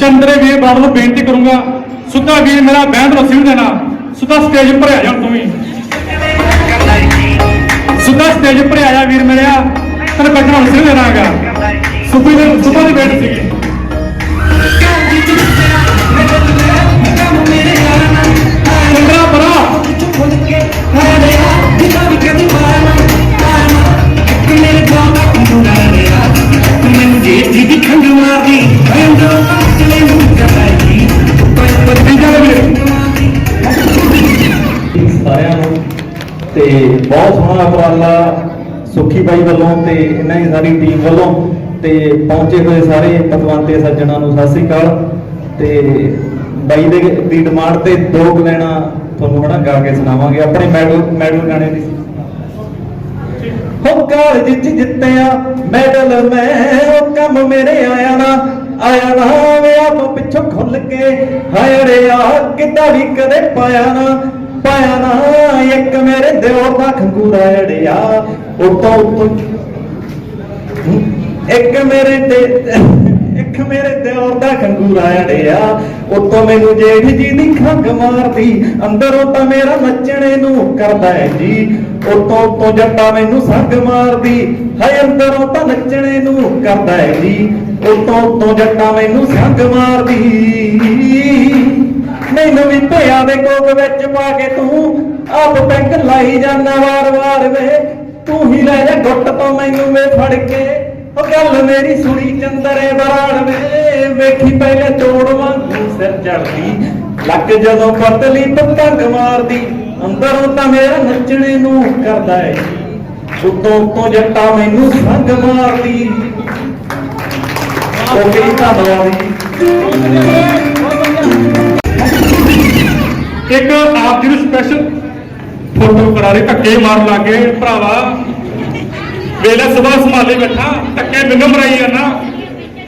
ਚੰਦਰੇ ਵੀਰ ਬਾਬਾ ਨੂੰ ਬੇਨਤੀ ਕਰੂੰਗਾ ਸੁੱਧਾ ਵੀਰ ਮੇਰਾ ਬੈਂਡ ਰਸੀ ਨੂੰ ਦੇਣਾ ਸੁੱਧਾ ਸਟੇਜ ਉੱਪਰ ਆ ਜਾ ਤੂੰ ਵੀ। ਸੁੱਧਾ ਸਟੇਜ ਉੱਪਰ ਆ ਜਾ ਵੀਰ ਮੇਰਿਆ ਤੈਨੂੰ ਬੈਠਣਾ ਹੁਣ ਸਿਰ ਦੇਣਾਗਾ ਸੁੱਧੀ ਸੁੱਧਾ ਦੀ ਬੇਨਤੀ ਸੀਗੀ। ਬਾਈ ਵੱਲੋਂ ਤੇ ਇਹਨਾਂ ਦੀ ਸਾਰੀ ਟੀਮ ਵੱਲੋਂ ਤੇ ਪਹੁੰਚੇ ਹੋਏ ਸਾਰੇ ਪਤਵੰਤੇ ਸੱਜਣਾ ਨੂੰ ਸਤਿ ਸ੍ਰੀ ਅਕਾਲ। ਤੇ ਬਾਈ ਦੇ ਦੀ ਡਿਮਾਂਡ ਤੇ ਦੋ ਕੁ ਤੁਹਾਨੂੰ ਹਨਾ ਗਾ ਕੇ ਸੁਣਾਵਾਂਗੇ। ਆਪਣੇ ਮੈਡਲ ਮੈਡਲ ਗਾਣੇ ਦੀ। ਹੋ ਕਾਲਜ ਚ ਜਿੱਤਿਆ, ਮੈਡਲ ਮੈਂ ਉਹ ਕੰਮ ਮੇਰੇ ਆਇਆ ਨਾ। ਆਇਆ ਨਾ ਵੇ ਆਪ ਪਿੱਛੋਂ ਖੁੱਲ ਕੇ, ਹਾਏ ਰੇ ਆ ਕਿੱਦਾਂ ਵੀ ਕਦੇ ਪਾਇਆ ਨਾ। ਪਾਇਆ ਨਾ ਇੱਕ ਮੇਰੇ ਦਿਓ ਦਾ ਖੰਗੂਰਾ ਅੜਿਆ। ਉਤੋਂ ਉਤੋਂ ਇੱਕ ਮੇਰੇ ਤੇ ਇੱਕ ਮੇਰੇ ਦਿਓਰ ਦਾ ਖੰਗੂਰਾ ਅੜਿਆ। ਉਤੋਂ ਮੈਨੂੰ ਜੇਠ ਜੀ ਦੀ ਖੰਗ ਮਾਰਦੀ, ਅੰਦਰੋਂ ਤਾਂ ਮੇਰਾ ਨੱਚਣੇ ਨੂੰ ਕਰਦਾ ਹੈ ਜੀ। ਉਤੋਂ ਉਤੋਂ ਜੱਟਾ ਮੈਨੂੰ ਸੰਗ ਮਾਰਦੀ, ਹਾਏ ਅੰਦਰੋਂ ਤਾਂ ਨੱਚਣੇ ਨੂੰ ਕਰਦਾ ਹੈ ਜੀ। ਉੱਤੋਂ ਉੱਤੋਂ ਜੱਟਾ ਮੈਨੂੰ ਸੰਗ ਮਾਰਦੀ। ਮੈਨੂੰ ਵੀ ਭਿਆ ਦੇ ਕੋਕ ਵਿੱਚ ਪਾ ਕੇ ਤੂੰ ਆਪ ਪੈਗ ਲਾਈ ਜਾਂਦਾ ਵਾਰ-ਵਾਰ ਵੇ। ਤੂੰ ਹੀ ਲੈ ਜਾ ਗੁੱਟ ਤੋਂ ਮੈਨੂੰ ਵੇ ਫੜ ਕੇ। ਉਹ ਗੱਲ ਮੇਰੀ ਸੁਣੀ ਚੰਦਰੇ ਬਰਾੜ ਵੇ। ਵੇਖੀ ਪਹਿਲੇ ਤੋੜ ਵਾਂਗੂ ਸਿਰ ਚੜਦੀ। ਲੱਕ ਜਦੋਂ ਪਤਲੀ ਪਤੰਗ ਮਾਰਦੀ ਅੰਦਰੋਂ ਤਾਂ ਮੇਰਾ ਨੱਚਣੇ ਨੂੰ ਕਰਦਾ ਏ। ਉੱਤੋਂ ਉੱਤੋਂ ਜੱਟਾ ਮੈਨੂੰ ਸੰਗ ਮਾਰਦੀ। ਓਕੇ ਜੀ, ਧੰਨਵਾਦ ਜੀ। ਫੋਟੋ ਕਰਾ ਧੱਕੇ ਮਾਰਨ ਲੱਗੇ ਭਰਾਵਾ, ਵੇਲੇ ਸਵੇਰ ਸੰਭਾਲੇ ਬੈਠਾ, ਧੱਕੇ ਮੈਨੂੰ ਮਰਾਈ ਜਾਂਦਾ।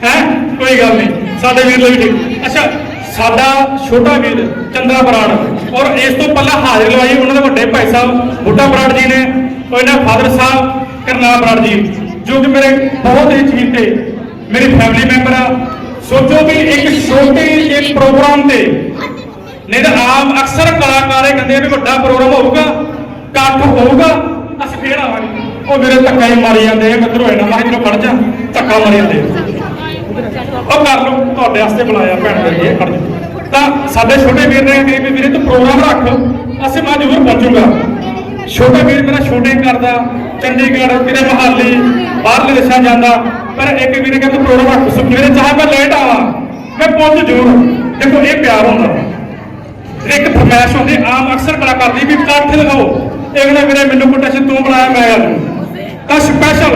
ਹੈ? ਕੋਈ ਗੱਲ ਨਹੀਂ। ਸਾਡੇ ਵੀਰ ਲਈ ਠੀਕ। ਅੱਛਾ, ਸਾਡਾ ਛੋਟਾ ਵੀਰ ਚੰਦਰਾ ਬਰਾੜ। ਔਰ ਇਸ ਤੋਂ ਪਹਿਲਾਂ ਹਾਜ਼ਰ ਲਵਾਈ ਉਹਨਾਂ ਦੇ ਵੱਡੇ ਭਾਈ ਸਾਹਿਬ, ਬੁੱਢਾ ਬਰਾੜ ਜੀ ਨੇ। ਔਰ ਫਾਦਰ ਸਾਹਿਬ, ਕਰਨਾਲ ਬਰਾੜ ਜੀ। ਜੋ ਕਿ ਮੇਰੇ ਬਹੁਤ ਹੀ ਚਹੀਤੇ ਮੇਰੀ ਫੈਮਿਲੀ ਮੈਂਬਰ ਆ। ਸੋਚੋ ਵੀ ਇੱਕ ਛੋਟੇ ਜਿਹੇ ਪ੍ਰੋਗਰਾਮ ਤੇ, ਨਹੀਂ ਤਾਂ ਆਮ ਅਕਸਰ ਕਲਾਕਾਰ ਇਹ ਕਹਿੰਦੇ ਵੀ ਵੱਡਾ ਪ੍ਰੋਗਰਾਮ ਹੋਊਗਾ। ਇਕੱਠ ਹੋਊਗਾ ਅਸੀਂ ਫੇਰ ਆਵਾਂਗੇ। ਉਹ ਮੇਰੇ ਧੱਕਾ ਹੀ ਮਾਰੀ ਜਾਂਦੇ ਆ ਕਿੱਧਰੋਂ ਹੋਏ ਨਾ ਮੈਂ ਕਿਹਾ ਖੜ ਜਾ, ਧੱਕਾ ਮਾਰੀ ਜਾਂਦੇ ਉਹ ਕਰ ਲਓ, ਤੁਹਾਡੇ ਵਾਸਤੇ ਬੁਲਾਇਆ ਭੈਣ ਮੇਰੀ ਇਹ ਖੜ ਜਾ। ਤਾਂ ਸਾਡੇ ਛੋਟੇ ਵੀਰ ਨੇ ਕਹੀ ਵੀ ਵੀਰੇ ਤੂੰ ਪ੍ਰੋਗਰਾਮ ਰੱਖ, ਅਸੀਂ ਮੈਂ ਜ਼ਰੂਰ ਪਹੁੰਚੂਗਾ ਛੋਟਾ ਵੀਰ ਮੇਰਾ ਸ਼ੂਟਿੰਗ ਕਰਦਾ ਚੰਡੀਗੜ੍ਹ, ਕਿਤੇ ਮਹਾਲੀ, ਬਾਹਰਲੇ ਦੇਸ਼ਾਂ ਜਾਂਦਾ, ਪਰ ਇੱਕ ਵੀਰ ਕਹਿੰਦਾ ਤੂੰ ਪ੍ਰੋਗਰਾਮ ਰੱਖ ਸੁਖੀਰੇ ਚਾਹੇ ਮੈਂ ਲੇਟ ਆਵਾਂ, ਮੈਂ ਪਹੁੰਚ ਜ਼ਰੂਰ ਦੇਖੋ, ਇਹ ਪਿਆਰ ਹੁੰਦਾ। ਇੱਕ ਫਰਮੈਸ਼ ਹੁੰਦੀ, ਆਮ ਅਕਸਰ ਕਲਾਕਾਰ ਦੀ ਵੀ ਇਕੱਠ ਲਗਾਓ ਇਹ ਕਹਿੰਦਾ ਵੀਰੇ ਮੈਨੂੰ ਕੋਟੇਸ਼ਨ ਤੂੰ ਬੁਲਾਇਆ ਮੈਂ ਆ ਤਾਂ ਸਪੈਸ਼ਲ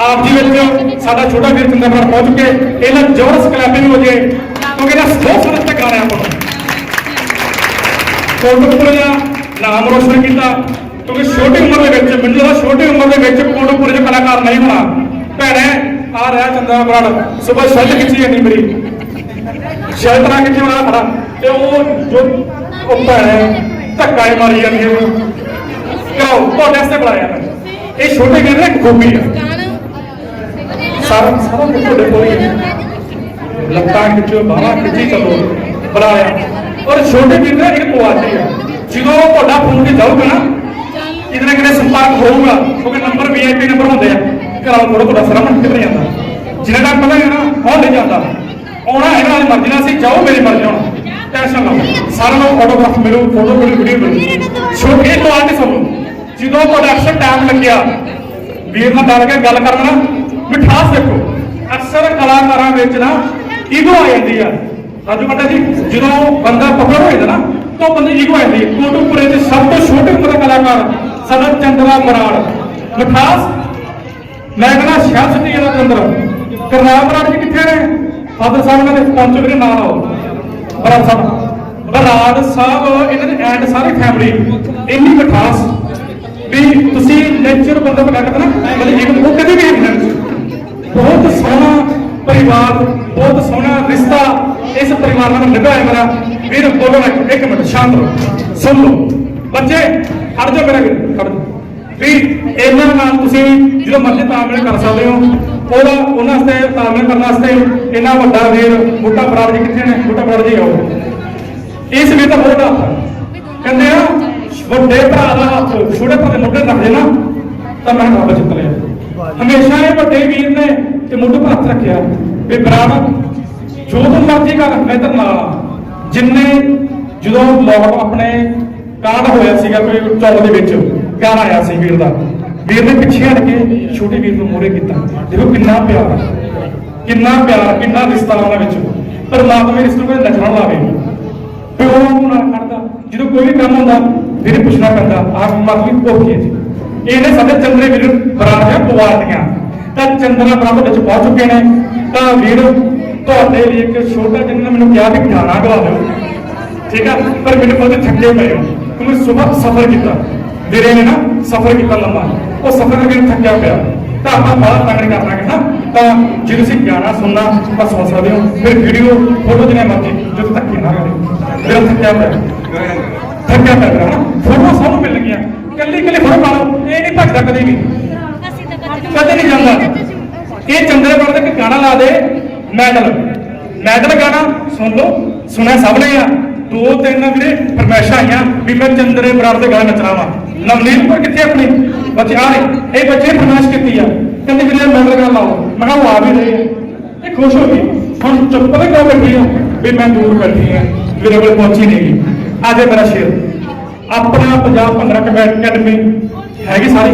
ਆਪ ਜੀ ਵਿੱਚ ਸਾਡਾ ਛੋਟਾ ਵੀਰ ਚੰਦਰਪੁਰ ਪਹੁੰਚ ਕੇ ਇਹਨਾਂ ਜ਼ੋਰਸ ਕਲੈਪਿੰਗ ਹੋ ਜੇ, ਕਿਉਂਕਿ ਇਹਦਾ ਬਹੁਤ ਸਾਰਾ ਤੱਕ ਰਿਹਾ ਆਪਾਂ ਕੋਟਕਪੁਰ ਦਾ ਨਾਮ ਰੋਸ਼ਨ ਕੀਤਾ, ਕਿਉਂਕਿ ਛੋਟੀ ਉਮਰ ਦੇ ਵਿੱਚ, ਮੈਨੂੰ ਲੱਗਦਾ ਛੋਟੀ ਉਮਰ ਦੇ ਵਿੱਚ ਕੋਟਕਪੁਰ ਦੇ ਕਲਾਕਾਰ ਨਹੀਂ ਹੋਣਾ। ਭੈਣੇ, ਆ ਰਿਹਾ ਚੰਦਰਾ ਬਰਾੜ ਸਵੇਰ ਸ਼ਰਟ ਖਿੱਚੀ ਜਾਂਦੀ ਮੇਰੀ। ਸ਼ਰਟ ਰਾਂ ਖਿੱਚੀ ਵਾਲਾ ਖੜਾ। ਤੇ ਉਹ ਜੋ ਉਹ ਭੈਣੇ ਧੱਕਾ ਹੀ ਮਾਰੀ ਜਾਂਦੀ ਹੈ। ਕਿਉਂ? ਤੁਹਾਡੇ ਵਾਸਤੇ ਬੁਲਾਇਆ ਮੈਂ ਇਹ ਛੋਟੇ ਵੀਰ ਨੇ ਖੂਬੀ ਆ ਸਾਰਾ ਸਾਰਾ ਕੁਝ ਤੁਹਾਡੇ ਕੋਲ ਹੀ ਹੈ। ਲੱਤਾਂ ਖਿੱਚੋ, ਬਾਹਾਂ ਖਿੱਚੀ, ਚੱਲੋ। ਬੁਲਾਇਆ ਔਰ ਛੋਟੇ ਵੀਰ ਦਾ ਇੱਕ ਕੁਆਲਿਟੀ ਆ ਜਦੋਂ ਤੁਹਾਡਾ ਫੋਨ ਤੇ ਜਾਊਗਾ ਨਾ, ਕਿਤੇ ਨਾ ਕਿਤੇ ਸੰਪਰਕ ਹੋਊਗਾ ਕਿਉਂਕਿ ਨੰਬਰ ਵੀਆਈਪੀ ਨੰਬਰ ਹੁੰਦੇ ਆ। ਕਰਾਓ ਕਰੋ ਤੁਹਾਡਾ ਸਰਾਮਣ ਕਿੱਥੇ ਜਾਂਦਾ। ਜਿੰਨੇ ਤੱਕ ਪਤਾ ਹੈ ਨਾ ਉਹ ਨਹੀਂ ਜਾਂਦਾ। ਆਉਣਾ ਇਹਨਾਂ ਦੀ ਮਰਜ਼ੀ ਨਾਲ ਸੀ ਜਾਓ, ਮੇਰੀ ਮਰਜ਼ੀ ਨਾਲ। ਟੈਨਸ਼ਨ ਨਾ ਲਓ। ਸਾਰਿਆਂ ਨੂੰ ਫੋਟੋਗ੍ਰਾਫ ਮਿਲੂ ਫੋਟੋ ਮਿਲੂ ਵੀਡੀਓ ਮਿਲੂ। ਛੋਟੇ ਕੁਆਲਿਟੀ ਸੁਣੋ। ਜਦੋਂ ਤੁਹਾਡਾ ਅਕਸਰ ਟਾਈਮ ਲੱਗਿਆ, ਵੀਰ ਨਾਲ ਡਰ ਕੇ ਗੱਲ ਕਰਨਾ, ਮਿਠਾਸ ਦੇਖੋ। ਅਕਸਰ ਕਲਾਕਾਰਾਂ ਵਿੱਚ ਨਾ ਈਗੋ ਆ ਜਾਂਦੀ ਆ। ਰਾਜੂ ਬੱਟਾ ਜੀ, ਜਦੋਂ ਬੰਦਾ ਪਕੜ ਹੋ ਜਾਂਦਾ ਨਾ, ਤਾਂ ਉਹ ਬੰਦੇ ਈਗੋ ਆ ਜਾਂਦੀ ਹੈ ਦੇ ਸਭ ਤੋਂ ਛੋਟੇ ਉਮਰ ਦਾ ਕਲਾਕਾਰ ਸਾਡਾ ਚੰਦਰਾ ਬਰਾੜ ਮਿਠਾਸ, ਮੈਂ ਕਹਿੰਦਾ ਸ਼ਾਹ ਸਿੱਧੀ ਦਾ ਚੰਦਰ। ਕਰਨਾਲ ਬਰਾੜ ਜੀ ਕਿੱਥੇ ਨੇ? ਫਾਦਰ ਸਾਹਿਬ ਨਾਲ ਪਹੁੰਚੋ ਮੇਰੇ ਨਾਲ ਆਓ। ਬਰਾੜ ਸਾਹਿਬ। ਬਰਾੜ ਸਾਹਿਬ, ਇਹਨਾਂ ਦੇ ਐਂਡ ਸਾਰੀ ਫੈਮਿਲੀ ਇੰਨੀ ਮਿਠਾਸ। ਵੀ ਤੁਸੀਂ ਨੇਚਰ ਬੰਦਾ ਬਣਾ ਨਾ ਮਤਲਬ ਇੱਕ ਉਹ ਕਦੇ ਵੀ ਨਹੀਂ ਬਹੁਤ ਸੋਹਣਾ ਪਰਿਵਾਰ, ਬਹੁਤ ਸੋਹਣਾ ਰਿਸ਼ਤਾ ਇਸ ਪਰਿਵਾਰ ਨਾਲ ਨਿਭਾਇਆ ਮੇਰਾ ਵੀਰ, ਬੋਲੋ ਨਾ ਇੱਕ- ਮਿੰਟ, ਸ਼ਾਂਤ ਰਹੋ। ਸੁਣ ਲਓ। ਬੱਚੇ, ਖੜ ਜਾਓ ਮੇਰੇ ਖੜ ਵੀ ਇਹਨਾਂ ਨਾਲ ਤੁਸੀਂ ਜਦੋਂ ਮਰਜ਼ੀ ਤਾਲਮੇਲ ਕਰ ਸਕਦੇ ਹੋ। ਉਹਦਾ ਉਹਨਾਂ ਵਾਸਤੇ ਤਾਲਮੇਲ ਕਰਨ ਵਾਸਤੇ ਇਹਨਾਂ ਵੱਡਾ ਵੀਰ, ਬੁੱਟਾ ਬਰਾੜ ਜੀ ਕਿੱਥੇ ਨੇ? ਬੁੱਟਾ ਬਰਾੜ ਜੀ ਆਓ। ਇਸ ਵੀਰ ਤਾਂ ਬਹੁਤ ਹੱਥ ਕਹਿੰਦੇ ਆ ਵੱਡੇ ਭਰਾ ਦਾ ਹੱਥ ਛੋਟੇ ਭਰਾ ਦੇ ਮੋਢੇ ਰੱਖ ਦੇਣਾ, ਤਾਂ ਮੈਂ ਰੱਬ ਜਿੱਤ ਲਿਆ। ਹਮੇਸ਼ਾ ਇਹ ਵੱਡੇ ਵੀਰ ਨੇ ਤੇ ਮੋਢੇ ਹੱਥ ਰੱਖਿਆ। ਵੀ ਬਰਾੜ ਜੋ ਤੂੰ ਮਰਜ਼ੀ ਕਰ, ਮੈਂ ਤਾਂ ਨਾਲ ਜਿੰਨੇ ਜਦੋਂ ਲੋਕ ਆਪਣੇ ਕਾਂਡ ਹੋਇਆ ਸੀਗਾ ਕੋਈ ਚੌਕ ਦੇ ਵਿੱਚ ਗਾਣਾ ਆਇਆ ਸੀ ਵੀਰ ਦਾ। ਵੀਰ ਨੇ ਪਿੱਛੇ ਹਟ ਕੇ ਛੋਟੇ ਵੀਰ ਨੂੰ ਮੋਰੇ ਕੀਤਾ। ਦੇਖੋ ਕਿੰਨਾ ਪਿਆਰ ਕਿੰਨਾ ਪਿਆਰ, ਕਿੰਨਾ ਰਿਸ਼ਤਾ ਉਹਨਾਂ ਵਿੱਚ। ਪਰਮਾਤਮਾ ਇਸ ਨੂੰ ਨਚਣ ਨਜ਼ਰਾਂ ਲਾਵੇ। ਪਿਓ ਨੂੰ ਨਾਲ ਖੜਦਾ। ਜਦੋਂ ਕੋਈ ਵੀ ਕੰਮ ਹੁੰਦਾ ਵੀਰੇ ਪੁੱਛਣਾ ਪੈਂਦਾ, ਆਪ ਮਾਤਮੀ ਕੋਕੀ ਜੀ। ਇਹਨੇ ਸਾਡੇ ਚੰਦਰੇ ਵੀਰ ਬਰਾਬਰ ਪਵਾਤੀਆਂ ਤਾਂ ਚੰਦਰਾ ਬਰਾਬਰ ਵਿੱਚ ਪਹੁੰਚ ਚੁੱਕੇ ਨੇ। ਤਾਂ ਵੀਰ, ਤੁਹਾਡੇ ਲਈ ਇੱਕ ਛੋਟਾ ਜਿੰਨਾ ਮੈਨੂੰ ਕਿਹਾ ਵੀ ਗਾਣਾ ਗਵਾ ਦਿਓ। ਠੀਕ ਆ? ਪਰ ਮੈਨੂੰ ਪਤਾ ਥੱਕੇ ਪਏ ਹੋ। ਕਿਉਂਕਿ ਸਵੇਰ ਸਫ਼ਰ ਕੀਤਾ। ਵੀਰੇ ਨੇ ਨਾ ਸਫ਼ਰ ਕੀਤਾ ਲੰਮਾ। ਉਹ ਸਫ਼ਰ ਕਰਕੇ ਥੱਕਿਆ ਪਿਆ। ਤਾਂ ਆਪਾਂ ਬਾਹਰ ਤੰਗ ਕਰਨਾ ਕਰਨਾਗੇ ਤਾਂ ਜੇ ਤੁਸੀਂ ਗਾਣਾ ਸੁਣਨਾ ਤਾਂ ਸੁਣ ਸਕਦੇ ਹੋ। ਫਿਰ ਵੀਡੀਓ, ਫੋਟੋ ਜਿਵੇਂ ਮਰਜ਼ੀ, ਜਦੋਂ ਧੱਕੇ ਨਾ ਕਰੇ ਮੇਰਾ ਥੱਕਿਆ ਪਿਆ। ਥੱਕਿਆ ਪਿਆ ਮੇਰਾ ਫੋਟੋ ਸਭ ਨੂੰ ਮਿਲ ਕੱਲੀ ਕੱਲੀ ਫੋਟੋ ਪਾ ਲਓ ਇਹ ਨਹੀਂ ਭੱਜਦਾ ਕਦੇ ਵੀ। ਕਦੇ ਨਹੀਂ ਜਾਂਦਾ। ਇਹ ਚੰਦਰੇ ਬਣ ਦੇ ਗਾਣਾ ਲਾ ਦੇ, ਮੈਡਲ। ਮੈਡਲ ਗਾਣਾ, ਸੁਣ ਲਓ। ਸੁਣਿਆ ਸਭ ਨੇ ਆ। ਦੋ ਤਿੰਨ ਵੀਰੇ ਫਰਮੈਸ਼ਾਂ ਆਈਆਂ ਵੀ ਮੈਂ ਚੰਦਰੇ ਬਰਾੜ ਦੇ ਗਾਣਾ ਨੱਚਣਾ ਵਾ। ਨਵਨੀਤ ਪਰ ਕਿੱਥੇ ਆਪਣੇ? ਬੱਚੇ, ਆ ਰਹੇ ਇਹ ਬੱਚੇ ਫਰਮਾਇਸ਼ ਕੀਤੀ ਆ। ਕਹਿੰਦੇ ਵੀਰੇ, ਮੈਡਲ ਗਾਣਾ ਲਾਓ। ਮੈਂ ਕਿਹਾ, ਉਹ ਆ ਵੀ ਰਹੇ ਆ। ਇਹ ਖੁਸ਼ ਹੋ ਗਈ ਹੁਣ ਚੁੱਪ ਪਤਾ ਬੈਠੀ ਆ? ਵੀ ਮੈਂ ਦੂਰ ਬੈਠੀ ਆ। ਮੇਰੇ ਕੋਲ ਪਹੁੰਚੀ ਨਹੀਂ ਗਈ ਮੇਰਾ ਸ਼ੇਰ। ਆਪਣਾ ਪੰਜਾਬ ਭੰਗੜਾ ਅਕੈਡਮੀ ਹੈਗੀ ਸਾਰੀ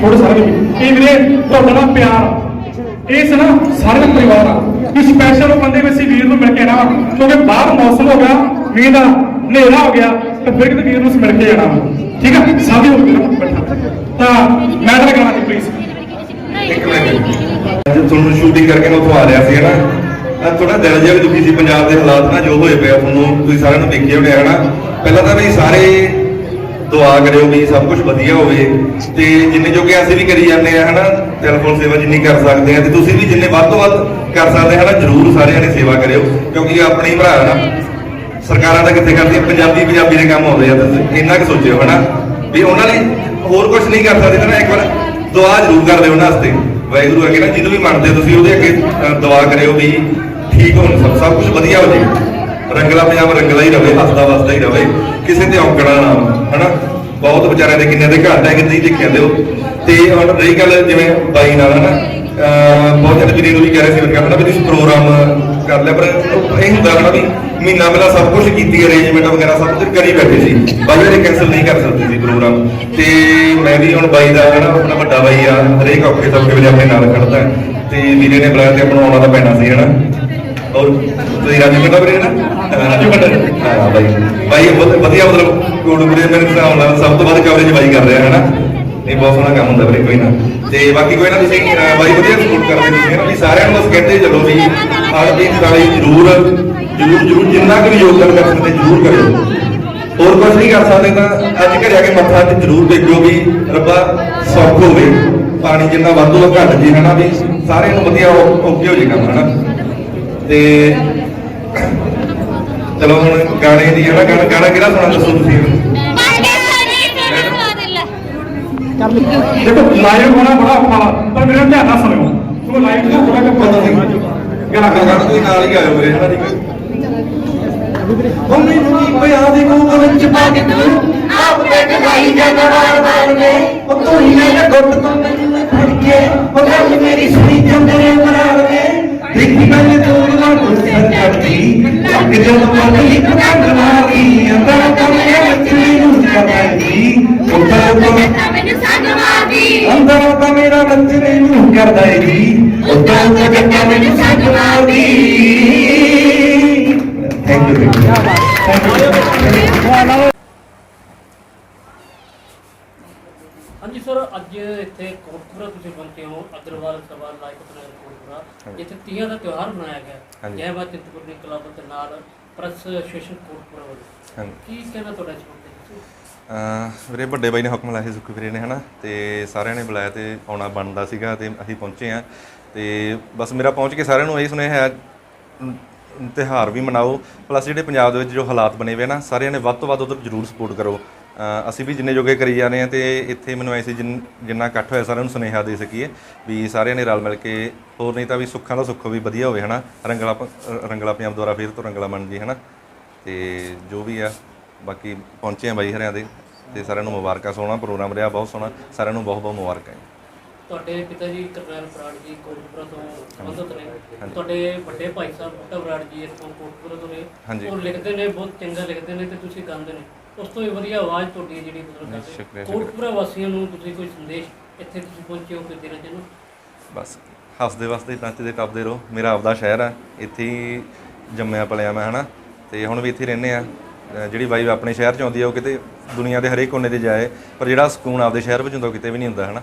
ਥੋੜੇ ਸਾਰੇ ਇਹ ਵੀਰੇ, ਤੁਹਾਡਾ ਨਾ ਪਿਆਰ ਇਸ ਨਾ ਸਾਰੇ ਪਰਿਵਾਰ ਆ। ਕਿ ਸਪੈਸ਼ਲ ਬੰਦੇ ਵਿੱਚ ਵੀਰ ਨੂੰ ਮਿਲ ਕੇ ਨਾ ਕਿਉਂਕਿ ਬਾਹਰ ਮੌਸਮ ਹੋ ਗਿਆ, ਮੀਂਹ ਦਾ ਹਨੇਰਾ ਹੋ ਗਿਆ, ਤੇ ਫਿਰ ਕਿਤੇ ਵੀਰ ਨੂੰ ਅਸੀਂ ਮਿਲ ਕੇ ਜਾਣਾ ਵਾ। ਠੀਕ ਆ? ਸਾਡੀ ਹੋ ਗਏ ਤਾਂ ਮੈਂ ਤਾਂ ਗਾਣਾ ਜੀ ਪਲੀਜ਼ ਤੁਹਾਨੂੰ ਸ਼ੂਟਿੰਗ ਕਰਕੇ ਮੈਂ ਉੱਥੋਂ ਆ ਰਿਹਾ ਸੀ ਨਾ ਥੋੜਾ ਦਿਲ ਜਿਹਾ ਵੀ ਦੁਖੀ ਸੀ ਪੰਜਾਬ ਦੇ ਹਾਲਾਤ ਨਾ ਜੋ ਹੋਏ ਪਿਆ ਤੁਹਾਨੂੰ ਤੁਸੀਂ ਸਾਰਿਆਂ ਨੂੰ ਦੇਖਿਆ ਹੋਣਾ ਹਨਾ ਪਹਿਲਾਂ ਤਾਂ ਵੀ ਸਾਰੇ ਦੁਆ ਕਰਿਓ ਵੀ ਸਭ ਕੁਝ ਵਧੀਆ ਹੋਵੇ ਤੇ ਜਿੰਨੇ ਜੋਗੇ ਅਸੀਂ ਵੀ ਕਰੀ ਜਾਂਦੇ ਆ ਹਨਾ ਟੈਲੀਫੋਨ ਸੇਵਾ ਜਿੰਨੀ ਕਰ ਸਕਦੇ ਆ ਤੇ ਤੁਸੀਂ ਵੀ ਜਿੰਨੇ ਵੱਧ ਤੋਂ ਵੱਧ ਕਰ ਸਕਦੇ ਹਨਾ ਜਰੂਰ ਸਾਰਿਆਂ ਨੇ ਸੇਵਾ ਕਰਿਓ ਕਿਉਂਕਿ ਆਪਣੇ ਭਰਾ ਨਾ ਸਰਕਾਰਾਂ ਦਾ ਕਿੱਥੇ ਕਰਦੀਆਂ ਪੰਜਾਬੀ ਪੰਜਾਬੀ ਦੇ ਕੰਮ ਆਉਂਦੇ ਆ ਤੁਸੀਂ ਇੰਨਾ ਕੁ ਸੋਚਿਓ ਹਨਾ ਵੀ ਉਹਨਾਂ ਲਈ ਹੋਰ ਕੁਝ ਨਹੀਂ ਕਰ ਸਕਦੇ ਨਾ ਇੱਕ ਵਾਰ ਦੁਆ ਜ਼ਰੂਰ ਕਰਦੇ ਉਹਨਾਂ ਵਾਸਤੇ। ਵਾਹਿਗੁਰੂ ਅੱਗੇ ਨਾ ਜਿਹਨੂੰ ਵੀ ਮੰਨਦੇ ਹੋ ਤੁਸੀਂ ਉਹਦੇ ਅੱਗੇ ਅ, ਦੁਆ ਕਰਿਓ ਵੀ ਠੀਕ ਹੋਣ ਸਭ ਸਭ ਕੁਝ ਵਧੀਆ ਹੋ ਜਾਏ ਰੰਗਲਾ ਪੰਜਾਬ ਰੰਗਲਾ ਹੀ ਰਵੇ, ਹੱਸਦਾ ਵਸਦਾ ਹੀ ਰਵੇ। ਕਿਸੇ ਤੇ ਔਂਕੜਾ ਨਾ ਹਨਾ? ਬਹੁਤ ਵਿਚਾਰਿਆਂ ਦੇ ਕਿੰਨੇ ਦੇ ਘਰ ਹੈ ਕਿ ਦੇਖਿਆ ਦਿਓ। ਤੇ ਹੁਣ ਰਹੀ ਗੱਲ ਜਿਵੇਂ ਬਾਈ ਨਾਲ, ਹਨਾ? ਬਹੁਤ ਜਣੇ ਵੀਰੇ ਵੀ ਕਹਿ ਰਹੇ ਸੀ, ਮੈਂ ਕਹਿੰਦਾ ਵੀ ਤੁਸੀਂ ਪ੍ਰੋਗਰਾਮ ਕਰ ਲਿਆ, ਪਰ ਇਹ ਹੁੰਦਾ ਹਨਾ ਵੀ ਮਹੀਨਾ ਪਹਿਲਾਂ ਸਭ ਕੁਝ ਕੀਤੀ ਅਰੇਂਜਮੈਂਟ ਵਗੈਰਾ ਸਭ ਕੁਝ ਕਰੀ ਬੈਠੇ ਸੀ। ਬਾਈ ਨੇ ਕੈਨਸਲ ਨਹੀਂ ਕਰ ਸਕਦੇ ਸੀ ਪ੍ਰੋਗਰਾਮ ਤੇ ਮੈਂ ਵੀ ਹੁਣ ਬਾਈ ਦਾ, ਹਨਾ, ਆਪਣਾ ਵੱਡਾ ਬਾਈ ਆ, ਹਰੇਕ ਔਖੇ ਸੌਖੇ ਵੇਲੇ ਆਪਣੇ ਨਾਲ ਖੜਦਾ ਤੇ ਵੀਰੇ ਨੇ ਬੁਲਾਇਆ ਤੇ ਆਪਣਾ ਆਉਣਾ ਤਾਂ ਪੈਣਾ ਸੀ, ਹਨਾ? ਔਰ ਤੁਸੀਂ ਰਾਜੂ ਕਹਿੰਦਾ ਵੀਰੇ ਨਾ? ਰਾਜੂ ਕਹਿੰਦਾ ਹਾਂ, ਬਾਈ। ਬਾਈ ਵਧੀਆ ਮਤਲਬ ਕੋਟਪੁਰੇ ਮੇਰੇ ਹਿਸਾਬ ਨਾਲ ਸਭ ਤੋਂ ਵੱਧ ਕਵਰੇਜ ਬਾਈ ਕਰ ਰਿਹਾ, ਹਨਾ? ਨਹੀਂ, ਬਹੁਤ ਸੋਹਣਾ ਕੰਮ ਹੁੰਦਾ ਵੀਰੇ, ਕੋਈ ਨਾ। ਤੇ ਬਾਕੀ ਕੋਈ ਨਾ ਤੁਸੀਂ ਬਾਈ ਵਧੀਆ ਸਪੋਰਟ ਕਰਦੇ ਤੁਸੀਂ ਹਨਾ ਵੀ ਸਾਰਿਆਂ ਨੂੰ ਬਸ ਕਹਿੰਦੇ ਚੱਲੋ ਵੀ ਹਰ ਦਿਨ ਸਾਲੀ ਜ਼ਰੂਰ ਜ਼ਰੂਰ ਜ਼ਰੂਰ ਜਿੰਨਾ ਕੁ ਵੀ ਯੋਗਦਾਨ ਕਰ ਸਕਦੇ, ਜ਼ਰੂਰ ਕਰਿਓ। ਹੋਰ ਕੁਝ ਨਹੀਂ ਕਰ ਸਕਦੇ ਤਾਂ ਅੱਜ ਘਰੇ ਆ ਕੇ ਮੱਥਾ ਤੇ ਜ਼ਰੂਰ ਟੇਕਿਓ ਵੀ ਰੱਬਾ ਸੁੱਖ ਹੋਵੇ। ਪਾਣੀ ਜਿੰਨਾ ਵਾਧੂ ਘੱਟ ਜੇ, ਹਨਾ? ਵੀ ਸਾਰਿਆਂ ਨੂੰ ਵਧੀਆ ਓਕੇ ਹੋ ਜੇ ਕੰਮ, ਹਨਾ? ਤੇ ਚਲੋ ਹੁਣ ਗਾਣੇ ਦੀ ਹਨਾ ਗਾਣਾ ਗਾਣਾ ਕਿਹੜਾ ਸੁਣਾ ਦੱਸੋ ਤੁਸੀਂ? ਦੇਖੋ ਲਾਈਵ ਹੋਣਾ ਬੜਾ ਔਖਾ ਪਰ ਮੇਰੇ ਧਿਆਨ ਨਾਲ ਸੁਣਿਓ। ਤੂੰ ਲਾਈਵ ਦਾ ਥੋੜਾ ਜਿਹਾ ਪਤਾ ਨਹੀਂ ਗਾਣਾ ਗਾਣਾ ਤੁਸੀਂ ਨਾਲ ਹੀ ਆਇਓ ਵੀਰੇ ਹਨਾ ਜੀ? ਉਹ ਮੈਨੂੰ ਕੀ ਪਿਆ ਦੇ ਗੂਗਲ ਵਿੱਚ ਪਾ ਕੇ ਤੂੰ? ਆਪ ਤੇ ਕਹਾਈ ਜਦ ਵਾਰ ਵਾਰ ਵੇ ਉਹ ਤੂੰ ਹੀ ਮੇਰੇ ਗੁੱਟ ਤੋਂ ਮੈਨੂੰ ਫੜ ਕੇ। ਉਹ ਗੱਲ ਮੇਰੀ ਸੁਣੀ ਚੰਦਰੇ ਮਰਾਰ ਵੇ ਦੇਖੀ ਗੱਲ ਦੂਰ ਗੁੱਸਰ ਕਰਦੀ ਲੱਗ ਜਦੋਂ ਮਨ ਇੱਕ ਕੰਗ ਮਾਰੀ ਅੰਦਰ ਨੂੰ ਕਰਦੀ ਉੱਪਰ ਤੋਂ ਅੰਦਰ ਤਾਂ ਮੇਰਾ ਬੱਚੇ ਨੂੰ ਕਰਦਾ ਏ ਤੋਂ ਜੱਟਾਂ ਮੈਨੂੰ ਸੰਗ ਥੈਂਕ ਯੂ ਥੈਂਕ ਯੂ ਹਾਂਜੀ ਸਰ ਅੱਜ ਇੱਥੇ ਕੋਟਪੁਰਾ ਤੁਸੀਂ ਪਹੁੰਚੇ ਹੋ ਅਗਰਵਾਲ ਸਭਾ ਲਾਇਕਤ ਨਗਰ ਕੋਟਪੁਰਾ ਜਿੱਥੇ ਤੀਆਂ ਦਾ ਤਿਉਹਾਰ ਮਨਾਇਆ ਗਿਆ। ਜੈ ਮਾਤਾ ਚਿੰਤਪੁਰਨੀ ਕਲੱਬ ਦੇ ਨਾਲ ਪ੍ਰੈਸ ਐਸੋਸੀਏਸ਼ਨ ਕੋਟਪੁਰਾ ਵੱਲੋਂ। ਕੀ ਕਹਿਣਾ ਤੁਹਾਡਾ ਇਸ ਅਹ ਵੀਰੇ ਵੱਡੇ ਬਾਈ ਨੇ ਹੁਕਮ ਲਾਇਆ ਸੀ ਸੁੱਖੀ ਵੀਰੇ ਨੇ ਹਨਾ? ਤੇ ਸਾਰਿਆਂ ਨੇ ਬੁਲਾਇਆ ਤੇ ਆਉਣਾ ਬਣਦਾ ਸੀਗਾ ਤੇ ਅਸੀਂ ਪਹੁੰਚੇ ਆ ਤੇ ਬਸ ਮੇਰਾ ਪਹੁੰਚ ਕੇ ਸਾਰਿਆਂ ਨੂੰ ਇਹੀ ਸੁਨੇਹਾ ਹੈ ਅਮ, ਤਿਉਹਾਰ ਵੀ ਮਨਾਓ। ਪਲੱਸ ਜਿਹੜੇ ਪੰਜਾਬ ਦੇ ਵਿੱਚ ਜੋ ਹਾਲਾਤ ਬਣੇ ਹੋਏ ਨਾ ਸਾਰਿਆਂ ਨੇ ਵੱਧ ਤੋਂ ਵੱਧ ਉਧਰ ਜ਼ਰੂਰ ਸਪੋਰਟ ਕਰੋ। ਅਸੀਂ ਵੀ ਜਿੰਨੇ ਜੋਗੇ ਕਰੀ ਜਾ ਰਹੇ ਹਾਂ ਤੇ ਇੱਥੇ ਮੈਨੂੰ ਐਸੀ ਜਿੰਨਾ ਇਕੱਠ ਹੋਇਆ ਸਾਰਿਆਂ ਨੂੰ ਸੁਨੇਹਾ ਦੇ ਸਕੀਏ ਵੀ ਸਾਰਿਆਂ ਨੇ ਰਲ ਮਿਲ ਕੇ ਹੋਰ ਨਹੀਂ ਤਾਂ ਵੀ ਸੁੱਖਾਂ ਦਾ ਸੁੱਖ ਵੀ ਵਧੀਆ ਹੋਵੇ ਹਨਾ? ਰੰਗਲਾ ਰੰਗਲਾ ਪੰਜਾਬ ਦੁਆਰਾ ਫਿਰ ਤੋਂ ਰੰਗਲਾ ਬਣ ਜੀ ਹਨਾ? ਤੇ ਜੋ ਵੀ ਆ ਬਾਕੀ ਪਹੁੰਚੇ ਆ ਬਾਈ ਹਰਿਆਂ ਦੇ ਤੇ ਸਾਰਿਆਂ ਨੂੰ ਮੁਬਾਰਕਾਂ ਸੋਹਣਾ ਪ੍ਰੋਗਰਾਮ ਰਿਹਾ ਬਹੁਤ ਸੋਹਣਾ ਸਾਰਿਆਂ ਨੂੰ ਬਹੁਤ ਬਹੁਤ ਮੁਬਾਰਕਾਂ ਜੀ। ਤੁਹਾਡੇ ਪਿਤਾ ਜੀ ਕਰਨੈਲ ਬਰਾੜ ਜੀ ਕੋਟਪੁਰਾ ਤੋਂ ਸੰਬੰਧਿਤ ਨੇ। ਤੁਹਾਡੇ ਵੱਡੇ ਭਾਈ ਸਾਹਿਬ ਬੁੱਟਾ ਬਰਾੜ ਜੀ ਇੱਥੋਂ ਕੋਟਪੁਰਾ ਤੋਂ ਨੇ। ਉਹ ਲਿਖਦੇ ਨੇ ਬਹੁਤ ਚੰਗਾ ਲਿਖਦੇ ਨੇ ਤੇ ਤੁਸੀਂ ਗਾਉਂਦੇ ਨੇ। ਉਸ ਤੋਂ ਵੀ ਵਧੀਆ ਆਵਾਜ਼ ਤੁਹਾਡੀ ਹੈ ਜਿਹੜੀ ਨਹੀਂ, ਮਤਲਬ ਸ਼ੁਕਰੀਆ, ਕੋਟਪੁਰਾ ਵਾਸੀਆਂ ਨੂੰ ਤੁਸੀਂ ਕੋਈ ਸੰਦੇਸ਼ ਇੱਥੇ ਤੁਸੀਂ ਪਹੁੰਚੇ ਹੋ ਕੋਈ ਦੇਣਾ ਚਾਹੁੰਦੇ ਹੋ ਬਸ ਹੱਸਦੇ ਵਸਦੇ ਨੱਚਦੇ ਟੱਪਦੇ ਰਹੋ। ਮੇਰਾ ਆਪਦਾ ਸ਼ਹਿਰ ਆ ਇੱਥੇ ਹੀ ਜੰਮਿਆ ਪਲਿਆ ਮੈਂ ਹਨਾ? ਤੇ ਹੁਣ ਵੀ ਇੱਥੇ ਰਹਿੰਦੇ ਆ। ਅਹ ਜਿਹੜੀ ਵਾਈਬ ਆਪਣੇ ਸ਼ਹਿਰ ਚ ਆਉਂਦੀ ਆ ਉਹ ਕਿਤੇ ਦੁਨੀਆ ਦੇ ਹਰੇਕ ਕੋਨੇ ਤੇ ਜਾਏ ਪਰ ਜਿਹੜਾ ਸਕੂਨ ਆਪਦੇ ਸ਼ਹਿਰ ਵਿੱਚ ਹੁੰਦਾ ਉਹ ਕਿਤੇ ਵੀ ਨਹੀਂ ਹੁੰਦਾ ਹਨਾ?